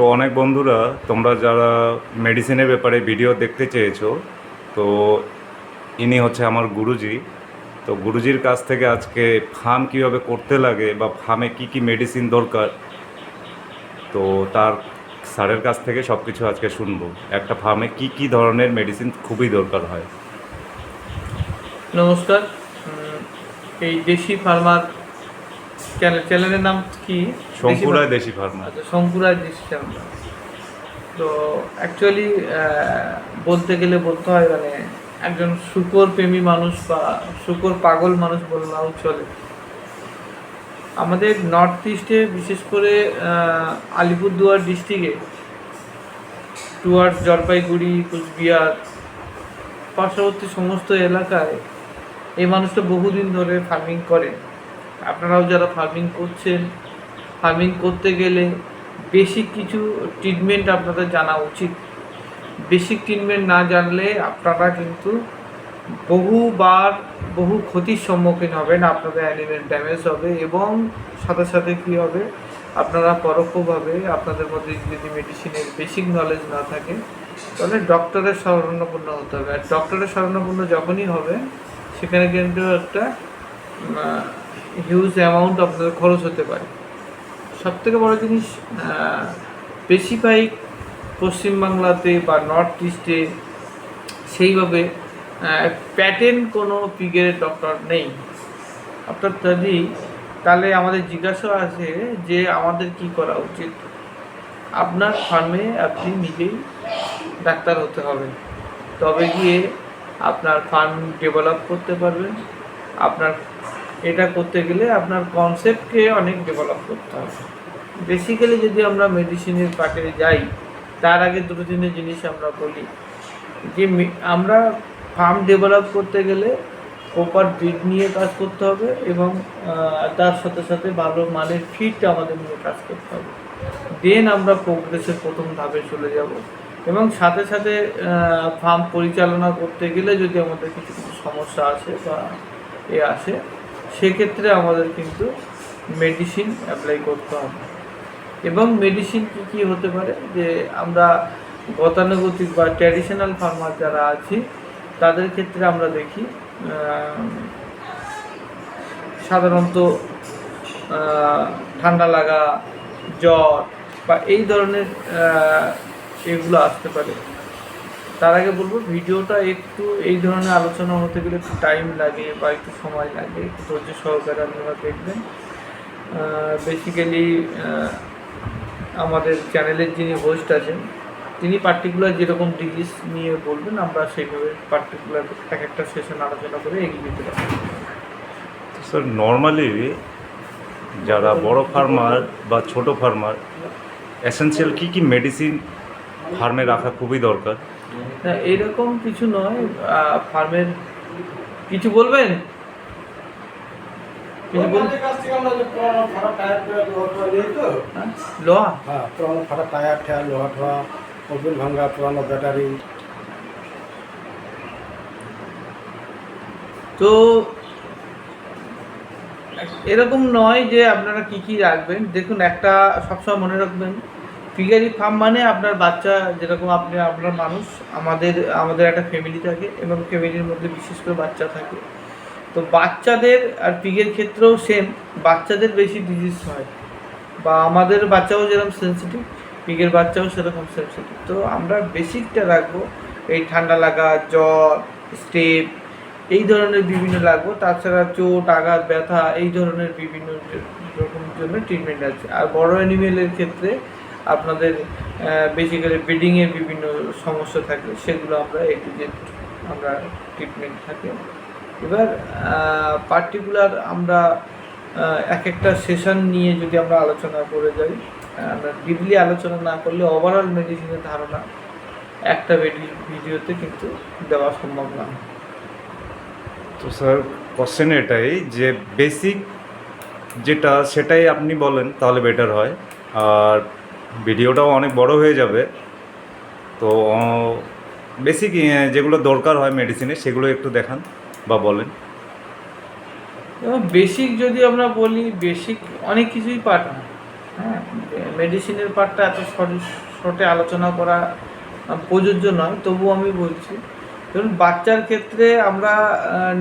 তো অনেক বন্ধুরা, তোমরা যারা মেডিসিনের ব্যাপারে ভিডিও দেখতে চেয়েছো, তো ইনি হচ্ছে আমার গুরুজি। তো গুরুজির কাছ থেকে আজকে ফার্ম কীভাবে করতে লাগে বা ফার্মে কি কি মেডিসিন দরকার, তো তার স্যারের কাছ থেকে সব কিছু আজকে শুনব। একটা ফার্মে কি কি ধরনের মেডিসিন খুবই দরকার হয়। নমস্কার। এই দেশি ফার্মার চ্যানেলের নাম কি? শঙ্কুরায় দেশি ফার্মা। আচ্ছা শঙ্কুরায় দেশি চ্যানেল তো অ্যাকচুয়ালি বলতে গেলে বলতে হয় মানে একজন শুকর প্রেমী মানুষ বা শুকর পাগল মানুষ বললেও চলে। আমাদের নর্থ ইস্টে বিশেষ করে আলিপুরদুয়ার ডিস্ট্রিক্টে টুয়ার্ড জলপাইগুড়ি কুচবিহার পার্শ্ববর্তী সমস্ত এলাকায় এই মানুষটা বহুদিন ধরে ফার্মিং করে। আপনারাও যারা ফার্মিং করছেন ফার্মিং করতে গেলে বেসিক কিছু ট্রিটমেন্ট আপনাদের জানা উচিত। বেসিক ট্রিটমেন্ট না জানলে আপনারা কিন্তু বহুবার বহু ক্ষতির সম্মুখীন হবেন, আপনাদের অ্যানিমেল ড্যামেজ হবে এবং সাথে সাথে কী হবে, আপনারা পরোক্ষভাবে আপনাদের মধ্যে যদি মেডিসিনের বেসিক নলেজ না থাকে, তাহলে ডক্টরের শরণাপন্ন হতে হবে। আর ডক্টরের শরণাপন্ন যখনই হবে, সেখানে কিন্তু একটা হিউজ অ্যামাউন্ট আপনাদের খরচ হতে পারে। সব থেকে বড় জিনিস বেশিরভাগ পশ্চিমবাংলাতে বা নর্থ ইস্টে সেইভাবে প্যাটেন্ট কোনো পিগের ডক্টর নেই। অর্থাৎ যদি, তাহলে আমাদের জিজ্ঞাসা আছে যে আমাদের কি করা উচিত। আপনার ফার্মে আপনি নিজেই ডাক্তার হতে হবে। তবে গিয়ে আপনার ফার্ম ডেভেলপ করতে পারবেন। আপনার এটা করতে গেলে আপনার কনসেপ্টকে অনেক ডেভেলপ করতে হবে। বেসিক্যালি যদি আমরা মেডিসিনের পার্টে যাই, তার আগে দুটো তিনটে জিনিস আমরা বলি। যে আমরা ফার্ম ডেভেলপ করতে গেলে প্রপার ব্রিড নিয়ে কাজ করতে হবে এবং তার সাথে সাথে ভালো মানের ফিট আমাদের নিয়ে কাজ করতে হবে। দেন আমরা প্রোগ্রেসের প্রথম ধাপে চলে যাব এবং সাথে সাথে ফার্ম পরিচালনা করতে গেলে যদি আমাদের কিছু কিছু সমস্যা আসে বা এ আসে সেক্ষেত্রে আমাদের কিন্তু মেডিসিন অ্যাপ্লাই করতে হবে। এবং মেডিসিন কী কী হতে পারে? যে আমরা গতানুগতিক বা ট্র্যাডিশনাল ফার্মার যারা আছি, তাদের ক্ষেত্রে আমরা দেখি সাধারণত ঠান্ডা লাগা, জ্বর বা এই ধরনের এগুলো আসতে পারে। তার আগে বলব, ভিডিওটা একটু এই ধরনের আলোচনা হতে গেলে একটু টাইম লাগে বা একটু সময় লাগে ধৈর্য সহকারে আপনারা দেখবেন। বেসিক্যালি আমাদের চ্যানেলের যিনি হোস্ট আছেন, তিনি পার্টিকুলার যেরকম ডিজিজ নিয়ে বলবেন, আমরা সেইভাবে পার্টিকুলার এক একটা সেশন আলোচনা করে এগিয়ে যেতে পারি স্যার নর্মালি যারা বড় ফার্মার বা ছোট ফার্মার এসেনশিয়াল কি কি মেডিসিন ফার্মে রাখা খুবই দরকার? না এরকম কিছু নয় ফার্মের কিছু বলবেন? লোহা হ্যাঁ? লোহা? হ্যাঁ পুরানো ফাটা টায়ার টায়ার লোহা টোহা মোবিল ভাঙ্গা পুরানো ব্যাটারি। তো এরকম নয় যে আপনারা কি কি রাখবেন? দেখুন একটা সবসময় মনে রাখবেন ফিগারি ফার্ম মানে আপনার বাচ্চা, যেরকম আপনি, আপনার মানুষ, আমাদের আমাদের একটা ফ্যামিলি থাকে এবং ফ্যামিলির মধ্যে বিশেষ করে বাচ্চা থাকে। তো বাচ্চাদের আর পিগের ক্ষেত্রেও সেম বাচ্চাদের বেশি ডিজিজ হয়। বা আমাদের বাচ্চাও যেরকম সেন্সিটিভ পিগের বাচ্চাও সেরকম সেন্সিটিভ তো আমরা বেসিকটা রাখব এই ঠান্ডা লাগা, জ্বর স্টেপ এই ধরনের বিভিন্ন লাগবো তাছাড়া চোট, আঘাত, ব্যথা, এই ধরনের বিভিন্ন রকমের জন্য ট্রিটমেন্ট আছে। আর বড় অ্যানিমেলের ক্ষেত্রে আপনাদের বেসিক্যালি ব্রিডিংয়ের বিভিন্ন সমস্যা থাকে, সেগুলো আমরা এ টু জেড আমরা ট্রিটমেন্ট থাকে। এবার পার্টিকুলার আমরা এক একটা সেশন নিয়ে যদি আমরা আলোচনা করে যাই আমরা ডিপলি আলোচনা না করলে ওভারঅল মেডিসিনের ধারণা একটা ভিডিওতে কিন্তু দেওয়া সম্ভব না। তো স্যার কোশ্চেন এটাই যে বেসিক যেটা, সেটাই আপনি বলেন, তাহলে বেটার হয়। আর ভিডিওটাও অনেক বড় হয়ে যাবে। তো বেসিক যেগুলো দরকার হয় মেডিসিনে সেগুলো একটু দেখান বা বলেন। এবং বেসিক যদি আমরা বলি বেসিক অনেক কিছুই পাঠান হ্যাঁ। মেডিসিনের পার্টটা এত শর্টে আলোচনা করা প্রযোজ্য নয়, তবু আমি বলছি, ধরুন বাচ্চার ক্ষেত্রে আমরা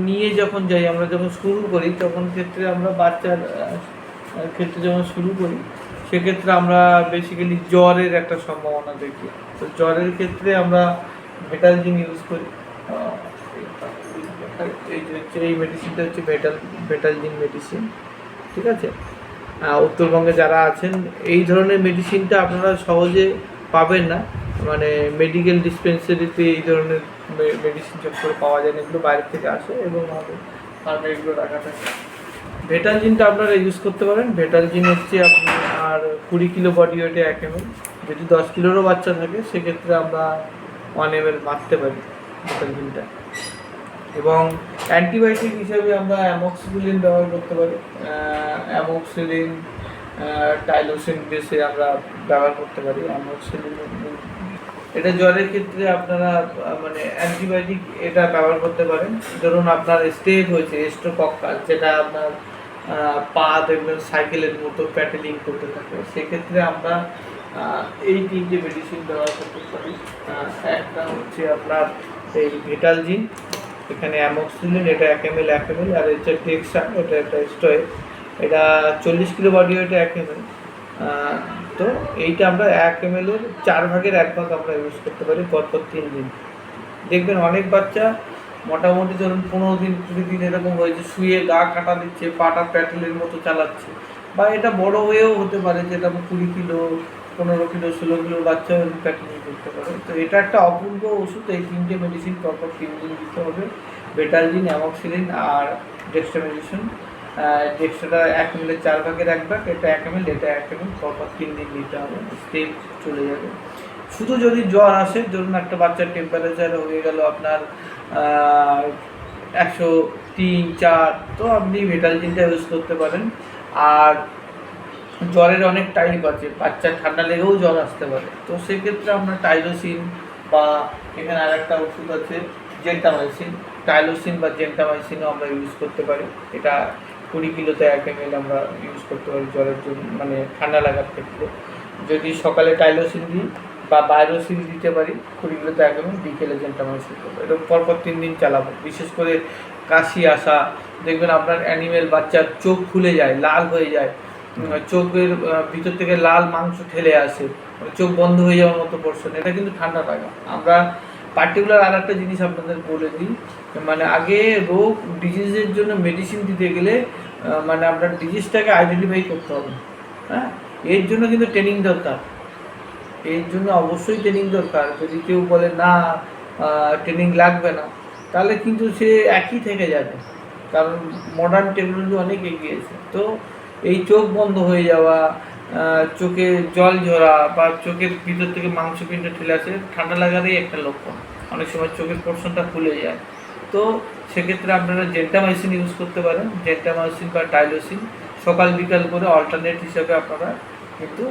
নিয়ে যখন যাই, আমরা যখন শুরু করি, তখন ক্ষেত্রে আমরা বাচ্চার ক্ষেত্রে যখন শুরু করি সেক্ষেত্রে আমরা বেসিক্যালি জ্বরের একটা সম্ভাবনা দেখি। তো জ্বরের ক্ষেত্রে আমরা ভেটালজিন ইউজ করি। এই হচ্ছে এই মেডিসিনটা হচ্ছে ভেটাল ভেটালজিন মেডিসিন ঠিক আছে? উত্তরবঙ্গে যারা আছেন, এই ধরনের মেডিসিনটা আপনারা সহজে পাবেন না। মানে মেডিকেল ডিসপেন্সারিতে এই ধরনের মেডিসিন চট করে পাওয়া যায় না, এগুলো বাইরে থেকে আসে এবং আমাদের ফার্মে এগুলো রাখা থাকে। ভেটালজিনটা আপনারা ইউজ করতে পারেন। ভেটালজিন হচ্ছে আপনার কুড়ি কিলো বডি ওয়েটে এক এম যদি দশ কিলোরও বাচ্চা থাকে, সেক্ষেত্রে আমরা ওয়ান এম এল মারতে পারি ভেটালজিনটা এবং অ্যান্টিবায়োটিক হিসেবে আমরা অ্যামক্সিলিন ব্যবহার করতে পারি। অ্যামক্সিলিন টাইলোসিন বেসে আমরা ব্যবহার করতে পারি অ্যামক্সিলিন এটা জ্বরের ক্ষেত্রে আপনারা মানে অ্যান্টিবায়োটিক এটা ব্যবহার করতে পারেন। ধরুন আপনার স্টেপ হয়েছে এস্ট্রোকক্কাল যেটা আপনার পা দেখবেন, সাইকেলের মতো প্যাটেলিং করতে থাকে। সেক্ষেত্রে আমরা এই তিনটে মেডিসিন ব্যবহার করতে পারি। একটা হচ্ছে আপনার এই ভেটালজিন এখানে অ্যামক্সিলিন এটা এক এম এল এক এম এল আর হচ্ছে টেক্সা এটা একটা স্টয়ে এটা চল্লিশ কিলো বডি ওয়েটে এক এম এল তো এইটা আমরা এক এম চার ভাগের এক ভাগ আমরা ইউজ করতে পারি পরপর তিন দিন। দেখবেন অনেক বাচ্চা মোটামুটি ধরুন পনেরো দিন, কুড়ি দিন এরকম হয়েছে, শুয়ে গা কাটা দিচ্ছে, পাটা প্যাটেলের মতো চালাচ্ছে। বা এটা বড় হয়েও হতে পারে যেটা কুড়ি কিলো, পনেরো কিলো, ষোলো কিলো এরকম প্যাটেলিং করতে পারে। তো এটা একটা অপূর্ব ওষুধ, এই তিনটে মেডিসিন পরপর তিন দিন দিতে হবে। বেটালজিন অ্যামক্সিলিন আর ডেক্সট্রামেডিসিন ডেক্সট্রাটা এক এম চার ভাগের এক ভাগ, এটা এক এম এটা এক এম পরপর তিন দিন দিতে হবে। স্টেপ চলে যাবে। শুধু যদি জ্বর আসে, ধরুন একটা বাচ্চার টেম্পারেচার হয়ে গেল আপনার একশো তিন, চার, তো আপনি ভেটালজিনটা ইউজ করতে পারেন। আর জ্বরের অনেক টাইপ আছে বাচ্চার ঠান্ডা লেগেও জ্বর আসতে পারে। তো সেক্ষেত্রে আমরা টাইলোসিন বা এখানে আর একটা ওষুধ আছে জেন্টামাইসিন টাইলোসিন বা জেন্টামাইসিনও আমরা ইউজ করতে পারি। এটা কুড়ি কিলোতে এক এম আমরা ইউজ করতে পারি জ্বরের জন্য মানে ঠান্ডা লাগার ক্ষেত্রে। যদি সকালে টাইলোসিন দিই বা বায়োসিন দিতে পারি কুড়ি কিলোতে এক এম বিকেলে জেন্টামাইসিন করব। এরকম পরপর তিন দিন চালাবো। বিশেষ করে কাশি আসা দেখবেন আপনার অ্যানিমেল বাচ্চার চোখ ফুলে যায়, লাল হয়ে যায়। চোখের ভিতর থেকে লাল মাংস ঠেলে আসে। মানে চোখ বন্ধ হয়ে যাওয়ার মতো পোর্শন এটা কিন্তু ঠান্ডা লাগা। আমরা পার্টিকুলার আর একটা জিনিস আপনাদের বলে দিই মানে আগে রোগ ডিজিজের জন্য মেডিসিন দিতে গেলে মানে আপনার ডিজিজটাকে আইডেন্টিফাই করতে হবে। হ্যাঁ? এর জন্য কিন্তু ট্রেনিং দরকার। এর জন্য অবশ্যই ট্রেনিং দরকার। যদি কেউ বলে, না ট্রেনিং লাগবে না, তাহলে কিন্তু সে একই থেকে যাবে। কারণ মডার্ন টেকনোলজি অনেক এগিয়েছে। তো এই চোখ বন্ধ হয়ে যাওয়া চোখে জল ঝরা বা চোখের ভিতর থেকে মাংস মাংসপিণ্ড ঠেলে আসে, ঠান্ডা লাগারই একটা লক্ষণ। অনেক সময় চোখের পোর্শনটা ফুলে যায়। তো সেক্ষেত্রে আপনারা জেন্টামাইসিন ইউজ করতে পারেন। জেন্টামাইসিন বা টাইলোসিন সকাল বিকাল করে অল্টারনেট হিসাবে আপনারা কিন্তু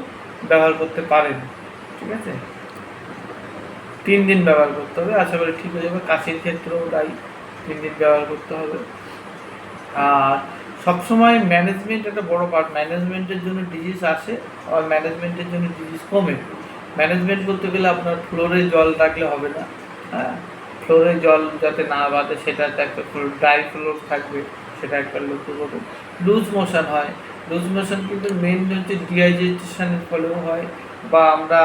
ব্যবহার করতে পারেন। ঠিক আছে? তিন দিন ব্যবহার করতে হবে, আশা করি ঠিক হয়ে যাবে। কাশির ক্ষেত্রেও তাই, তিন দিন ব্যবহার করতে হবে। আর সবসময় ম্যানেজমেন্ট একটা বড় পার্ট ম্যানেজমেন্টের জন্য ডিজিজ আসে আর ম্যানেজমেন্টের জন্য ডিজিজ কমে। ম্যানেজমেন্ট করতে গেলে আপনার ফ্লোরে জল রাখলে হবে না হ্যাঁ? ফ্লোরে জল যাতে না বাঁধে, সেটা একটা ড্রাই ফ্লোর থাকবে, সেটা একটা লক্ষ্য করবেন লুজ মোশন হয়। লুজ মোশন কিন্তু মেন হচ্ছে ডিহাইড্রেশনের ফলেও হয়। বা আমরা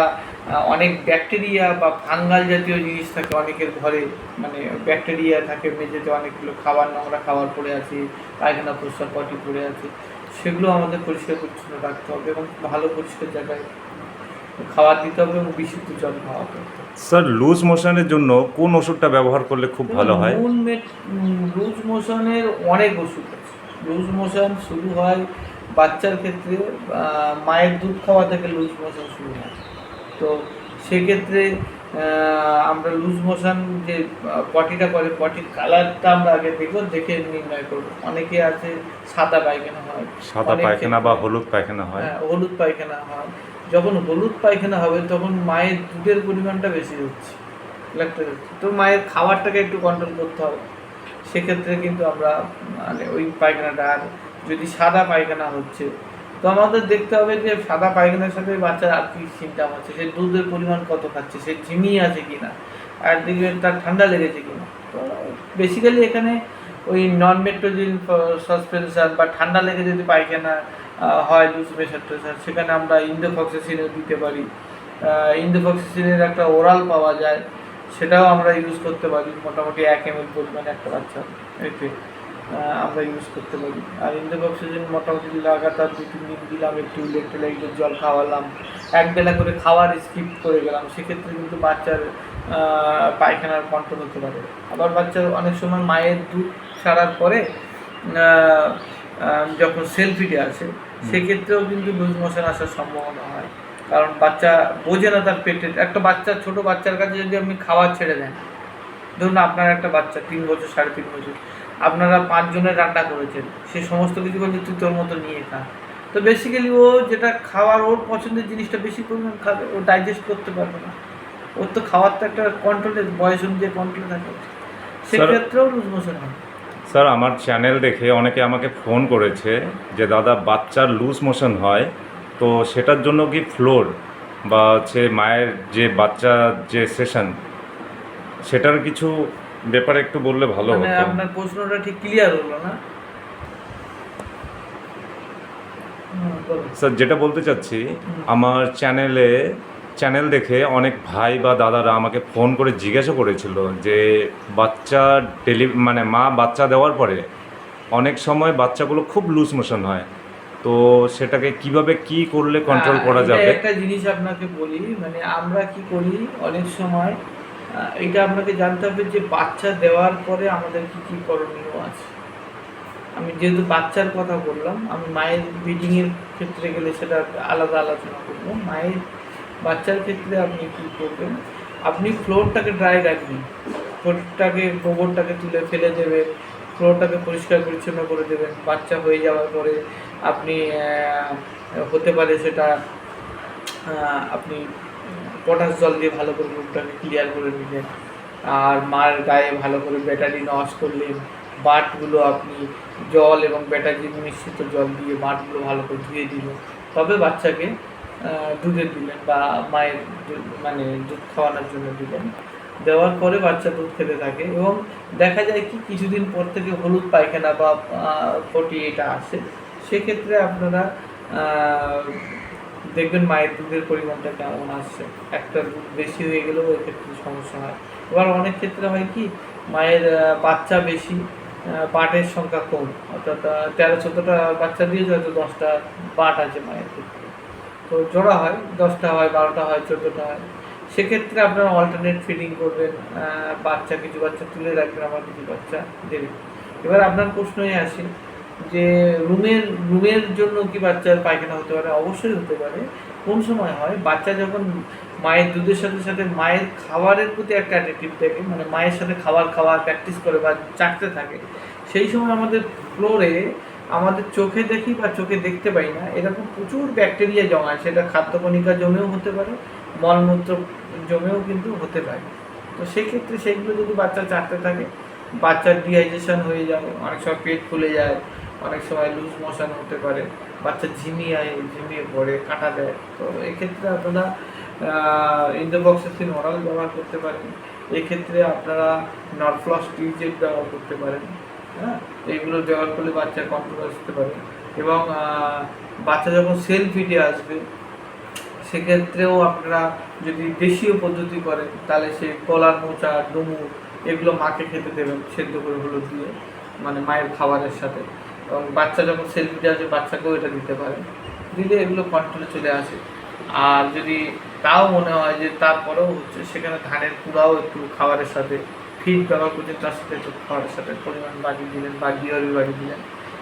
অনেক ব্যাকটেরিয়া বা ফাঙ্গাল জাতীয় জিনিস থাকে অনেকের ঘরে। মানে ব্যাকটেরিয়া থাকে মেঝেতে অনেকগুলো খাবার নোংরা খাবার পড়ে আছে পায়খানা প্রস্রাব পটি পড়ে আছে। সেগুলো আমাদের পরিষ্কার পরিচ্ছন্ন রাখতে হবে এবং ভালো পরিষ্কার জায়গায় খাবার দিতে হবে এবং বিশুদ্ধ জল খাওয়া হবে। স্যার লুজ মোশনের জন্য কোন ওষুধটা ব্যবহার করলে খুব ভালো হয়? লুজ মোশনের অনেক ওষুধ আছে। লুজ মোশন শুরু হয় বাচ্চার ক্ষেত্রে মায়ের দুধ খাওয়া থেকে লুজ মোশন শুরু হয়। তো সেক্ষেত্রে আমরা লুজ মোশন যে পটিটা করে পটির কালারটা আমরা আগে দেখব দেখে নির্ণয় করব। অনেকে আছে সাদা পায়খানা হয়। সাদা পায়খানা বা হলুদ পায়খানা হয়। হ্যাঁ হলুদ পায়খানা হয়। যখন হলুদ পায়খানা হবে তখন মায়ের দুধের পরিমাণটা বেশি হচ্ছে লাগতে হচ্ছে। তো মায়ের খাবারটাকে একটু কন্ট্রোল করতে হবে। সেক্ষেত্রে কিন্তু আমরা মানে ওই পায়খানাটা আর যদি সাদা পায়খানা হচ্ছে, তো আমাদের দেখতে হবে যে সাদা পায়খানার সাথে বাচ্চার আর কি সিমটাম আছে? সে দুধের পরিমাণ কত খাচ্ছে? সে ঝিমিয়ে আছে কিনা? আর দিকে তার ঠান্ডা লেগেছে কিনা? তো বেসিক্যালি এখানে ওই নন মেট্রোজিন সাসপেনশন বা ঠান্ডা লেগে যদি পায়খানা হয় লুজ প্রেশার টেশার সেখানে আমরা ইন্ডোফক্সিসিনও দিতে পারি। ইন্ডোফক্সিসিনের একটা ওরাল পাওয়া যায়, সেটাও আমরা ইউজ করতে পারি, মোটামুটি এক এম এল পরিমাণে একটা বাচ্চা। এতে আমরা ইউজ করতে পারি। আর ইন্ডোফক্সিসিন মোটামুটি লাগাতার দু তিন দিন দিলাম একটু ইলেকট্রোলাইটের জল খাওয়ালাম এক বেলা করে খাওয়ার স্কিপ করে গেলাম সেক্ষেত্রে কিন্তু বাচ্চার পায়খানার কন্ট্রোল হতে পারে। আবার বাচ্চার অনেক সময় মায়ের দুধ ছাড়ার পরে যখন সেলফিটে আসে সেক্ষেত্রেও কিন্তু লুজ মোশন আসার সম্ভাবনা হয়। কারণ বাচ্চা বোঝে না তার পেটে একটা বাচ্চা ছোট বাচ্চার কাছে যদি আপনি খাবার ছেড়ে দেন ধরুন আপনার একটা বাচ্চা তিন বছর সাড়ে তিন বছর আপনারা পাঁচজনের রান্না করেছেন সে সমস্ত কিছু বলছে তুই তোর মতো নিয়ে খা। তো বেসিক্যালি ও যেটা খাওয়ার ওর পছন্দের জিনিসটা বেশি পরিমাণ খাবে ও ডাইজেস্ট করতে পারবে না। ওর তো খাওয়ার তো একটা কন্ট্রোলের বয়স অনুযায়ী কন্ট্রোল থাকে। সেক্ষেত্রেও লুজ মোশন হয়। স্যার আমার চ্যানেল দেখে অনেকে আমাকে ফোন করেছে যে দাদা বাচ্চার লুজ মোশন হয় তো সেটার জন্য কি ফ্লোর বা হচ্ছে মায়ের যে বাচ্চা যে সেশন সেটার কিছু ব্যাপারে একটু বললে ভালো মানে হতো। আপনার প্রশ্নটা ঠিক ক্লিয়ার হলো না? স্যার যেটা বলতে চাচ্ছি আমার চ্যানেলে চ্যানেল দেখে অনেক ভাই বা দাদারা আমাকে ফোন করে জিজ্ঞাসা করেছিল যে বাচ্চা ডেলি মানে মা বাচ্চা দেওয়ার পরে অনেক সময় বাচ্চাগুলো খুব লুজ মোশন হয়। তো সেটাকে কীভাবে কি করলে কন্ট্রোল করা যাবে? একটা জিনিস আপনাকে বলি মানে আমরা কি করি অনেক সময় এটা আপনাকে জানতে হবে যে বাচ্চা দেওয়ার পরে আমাদের কি কি করণীয় আছে। আমি যেহেতু বাচ্চার কথা বললাম, আমি মায়ের ব্রিডিং এর ক্ষেত্রে গেলে সেটা আলাদা আলোচনা করব। মায়ের বাচ্চার ক্ষেত্রে আপনি কি করবেন? আপনি ফ্লোরটাকে ড্রাই রাখবেন। ফ্লোরটাকে গোবরটাকে তুলে ফেলে দেবেন। ফ্লোরটাকে পরিষ্কার পরিচ্ছন্ন করে দেবেন। বাচ্চা হয়ে যাওয়ার পরে আপনি হতে পারে সেটা আপনি পটাশ জল দিয়ে ভালো করে মুখটাকে ক্লিয়ার করে নিলেন। আর মার গায়ে ভালো করে ব্যাটারি নস করলেন। বাটগুলো আপনি জল এবং ব্যাটারি মিশ্রিত জল দিয়ে বাটগুলো ভালো করে ধুয়ে দিলেন। তবে বাচ্চাকে দুধে দিলেন বা মায়ের মানে দুধ খাওয়ানোর জন্য দিলেন। দেওয়ার পরে বাচ্চা দুধ খেতে থাকে এবং দেখা যায় কি, কিছুদিন পর থেকে হলুদ পায়খানা বা পটি এটা আসে। সেক্ষেত্রে আপনারা দেখবেন মায়ের দুধের পরিমাণটা কেমন আসছে। একটা দুধ বেশি হয়ে গেলেও এক্ষেত্রে সমস্যা হয়। এবার অনেক ক্ষেত্রে হয় কি, মায়ের বাচ্চা বেশি পাটের সংখ্যা কম। অর্থাৎ তেরো, চোদ্দোটা বাচ্চা দিয়েছে হয়তো দশটা পাট আছে মায়ের ক্ষেত্রে। তো জোড়া হয়, দশটা হয়, বারোটা হয়, চোদ্দোটা হয়। সেক্ষেত্রে আপনারা অল্টারনেট ফিডিং করবেন বাচ্চা, কিছু বাচ্চা তুলে রাখবেন, আবার কিছু বাচ্চা দেবেন। এবার আপনার প্রশ্নই আসে যে রুমের রুমের জন্য কি বাচ্চার পায়খানা হতে পারে? অবশ্যই হতে পারে। কোন সময় হয়? বাচ্চা যখন মায়ের দুধের সাথে সাথে মায়ের খাবারের প্রতি একটা অ্যাটিটিভ থাকে মানে মায়ের সাথে খাবার খাওয়া প্র্যাকটিস করে বা চাটতে থাকে, সেই সময় আমাদের ফ্লোরে আমাদের চোখে দেখি বা চোখে দেখতে পাই না, এরকম প্রচুর ব্যাকটেরিয়া জমায়। সেটা খাদ্যকণিকা জমেও হতে পারে, মলমূত্র জমেও কিন্তু হতে পারে। তো সেক্ষেত্রে সেগুলো যদি বাচ্চা চাটতে থাকে, বাচ্চার ডিহাইড্রেশন হয়ে যাবে অনেক সময় পেট ফুলে যায় অনেক সময় লুজ মোশন হতে পারে, বাচ্চা ঝিমিয়ে ঝিমিয়ে পড়ে, কাটা দেয়। তো এক্ষেত্রে আপনারা ইন্ডোবক্সিন ওরাল ব্যবহার করতে পারেন। এক্ষেত্রে আপনারা নরফ্লস টিউজেট ব্যবহার করতে পারেন। হ্যাঁ? এইগুলো ব্যবহার করলে বাচ্চার কন্ট্রোল আসতে পারে। এবং বাচ্চা যখন সেল ফিটে আসবে, সেক্ষেত্রেও আপনারা যদি দেশীয় পদ্ধতি করেন, তাহলে সে কলার মোচা, ডুমুর, এগুলো মাকে খেতে দেবেন, সেদ্ধ করে হলুদ দিয়ে মানে মায়ের খাবারের সাথে। এবং বাচ্চা যখন সেলফিটে আসে বাচ্চাকেও এটা দিতে পারে। দিলে এগুলো কন্ট্রোলে চলে আসে। আর যদি তাও মনে হয় যে তারপরেও হচ্ছে সেখানে ধানের কুড়াও একটু খাবারের সাথে ফিড ব্যবহার করছেন তার সাথে একটু খাবারের সাথে পরিমাণ বাড়িয়ে দিলেন বা গিয়রি বাড়িয়ে দিলেন,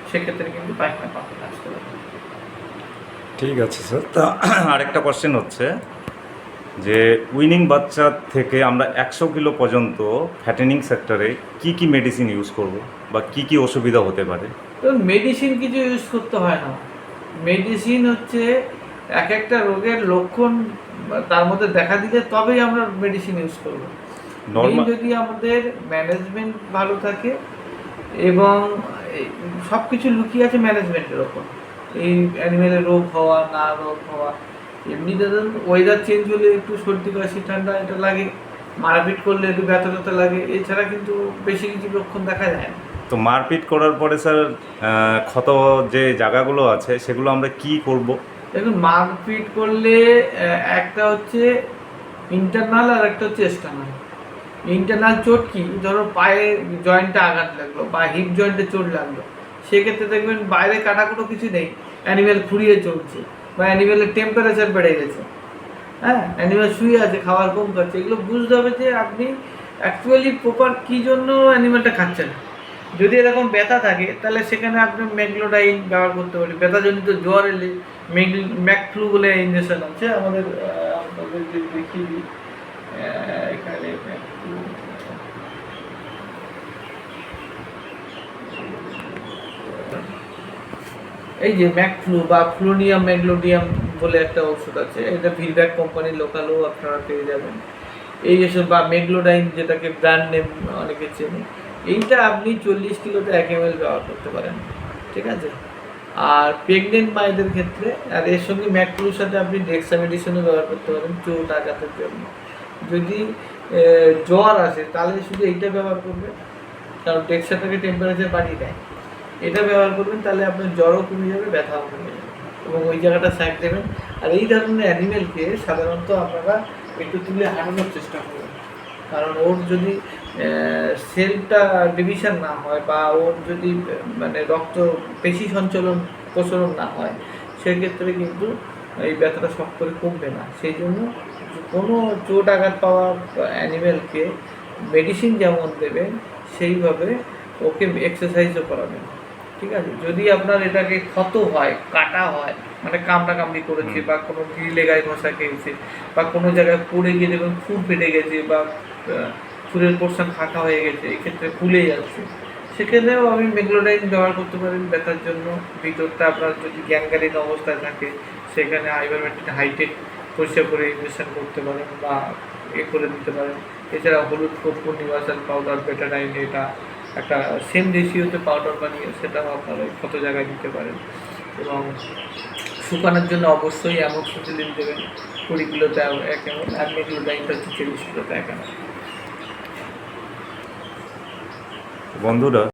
সেক্ষেত্রে কিন্তু পায়খানা পাখি আসতে পারে। ঠিক আছে স্যার তা আরেকটা কোশ্চেন হচ্ছে যে উইনিং বাচ্চা থেকে আমরা একশো কিলো পর্যন্ত ফ্যাটেনিং সেক্টরে কি কি মেডিসিন ইউজ করব বা কি কি অসুবিধা হতে পারে? তো মেডিসিন কিছু ইউজ করতে হয় না। মেডিসিন হচ্ছে এক একটা রোগের লক্ষণ তার মধ্যে দেখা দিলে তবেই আমরা মেডিসিন ইউজ করব। যদি আমাদের ম্যানেজমেন্ট ভালো থাকে এবং সব কিছু লুকিয়ে আছে ম্যানেজমেন্টের ওপর। এই অ্যানিমেলের রোগ হওয়া না রোগ হওয়া এমনি ধরুন ওয়েদার চেঞ্জ হলে একটু সর্দি কাশি ঠান্ডা এটা লাগে মারপিট করলে একটু ব্যথা ব্যথা লাগে এছাড়া কিন্তু বেশি কিছু লক্ষণ দেখা যায় না। তো মারপিট করার পরে স্যার ক্ষত যে জায়গাগুলো আছে, সেগুলো আমরা কি করব? দেখুন, মারপিট করলে একটা হচ্ছে ইন্টারনাল আর একটা হচ্ছে এক্সটার্নাল ইন্টারনাল চোট কি? ধরো পায়ে জয়েন্টে আঘাত লাগল বা হিপ জয়েন্টে চোট লাগল। সেক্ষেত্রে দেখবেন বাইরে কাটাকুটো কিছু নেই। অ্যানিমেল খুঁড়িয়ে চলছে বা অ্যানিমেলের টেম্পারেচার বেড়ে গেছে। হ্যাঁ অ্যানিমেল শুয়ে আছে খাবার কম খাচ্ছে এগুলো বুঝতে হবে যে আপনি অ্যাকচুয়ালি প্রপার কী জন্য অ্যানিমেলটা খাচ্ছেন। যদি এরকম ব্যথা থাকে, তাহলে সেখানে আপনি ম্যাগলোডাইন ব্যবহার করতে পারেন। ব্যথাজনিত জ্বর এলে ম্যাকফ্লু বলে ইঞ্জেকশন আছে। আমাদের এই যে ম্যাকফ্লু বা ফ্লুনিয়াম ম্যাগলোডিয়াম বলে একটা ওষুধ আছে, এটা ভিলব্যাক কোম্পানির লোকালও আপনারা পেয়ে যাবেন। এই এসব বা মেগলোডাইন যেটাকে ব্র্যান্ড নেম অনেকে চেনে এইটা আপনি চল্লিশ কিলোতে এক এম ব্যবহার করতে পারেন। ঠিক আছে? আর প্রেগনেন্ট মায়েদের ক্ষেত্রে, আর এর সঙ্গে ম্যাকফ্লুর সাথে আপনি ডেক্সামেডিসনও ব্যবহার করতে পারেন চোট আঘাতের জন্য। যদি জ্বর আসে, তাহলে শুধু এইটা ব্যবহার করবেন। কারণ ডেক্সাটাকে টেম্পারেচার বাড়িয়ে দেয়। এটা ব্যবহার করবেন, তাহলে আপনার জ্বরও কমে যাবে, ব্যথাও কমে যাবে। এবং ওই জায়গাটা স্যাক দেবেন। আর এই ধরনের অ্যানিমেলকে সাধারণত আপনারা একটু তুলে হাঁটানোর চেষ্টা করবেন। কারণ ওর যদি সেলটা ডিভিশন না হয় বা ওর যদি মানে রক্ত পেশি সঞ্চালন প্রচলন না হয় সেক্ষেত্রে কিন্তু এই ব্যথাটা শখ করে কমবে না। সেই জন্য কোনো চোট আঘাত পাওয়া অ্যানিমেলকে মেডিসিন যেমন দেবেন সেইভাবে ওকে এক্সারসাইজও করাবেন ঠিক আছে? যদি আপনার এটাকে ক্ষত হয় কাটা হয় মানে কামড়া কামড়ি করেছে বা কোনো গ্রিলে গায়ে ঘষা খেয়েছে বা কোনো জায়গায় পড়ে গিয়ে দেখবেন ফুল ফেটে গেছে বা চুলের পোর্শন ফাঁকা হয়ে গেছে, এক্ষেত্রে ফুলে যাচ্ছে সেক্ষেত্রেও আমি মেগলোডাইন ব্যবহার করতে পারেন ব্যথার জন্য। ভিতরটা আপনার যদি গ্যাঙ্গারিন অবস্থায় থাকে, সেখানে আইভারমেন্টিন হাইটেক পরিষ্কার করে ইনজেকশন করতে পারেন বা এ করে দিতে পারেন। এছাড়া হলুদ কর্পূর নিবাসন পাউডার বেটারাইন এটা একটা সেম রেশিওতে পাউডার বানিয়ে সেটাও আপনারা ক্ষত জায়গায় দিতে পারেন। এবং শুকানোর জন্য অবশ্যই অ্যামোক্সিসিলিন দেবেন। কুড়ি কিলোতে এক এমন আর মেগলোডাইনটা হচ্ছে চল্লিশ কিলোতে এক এমন বন্ধুরা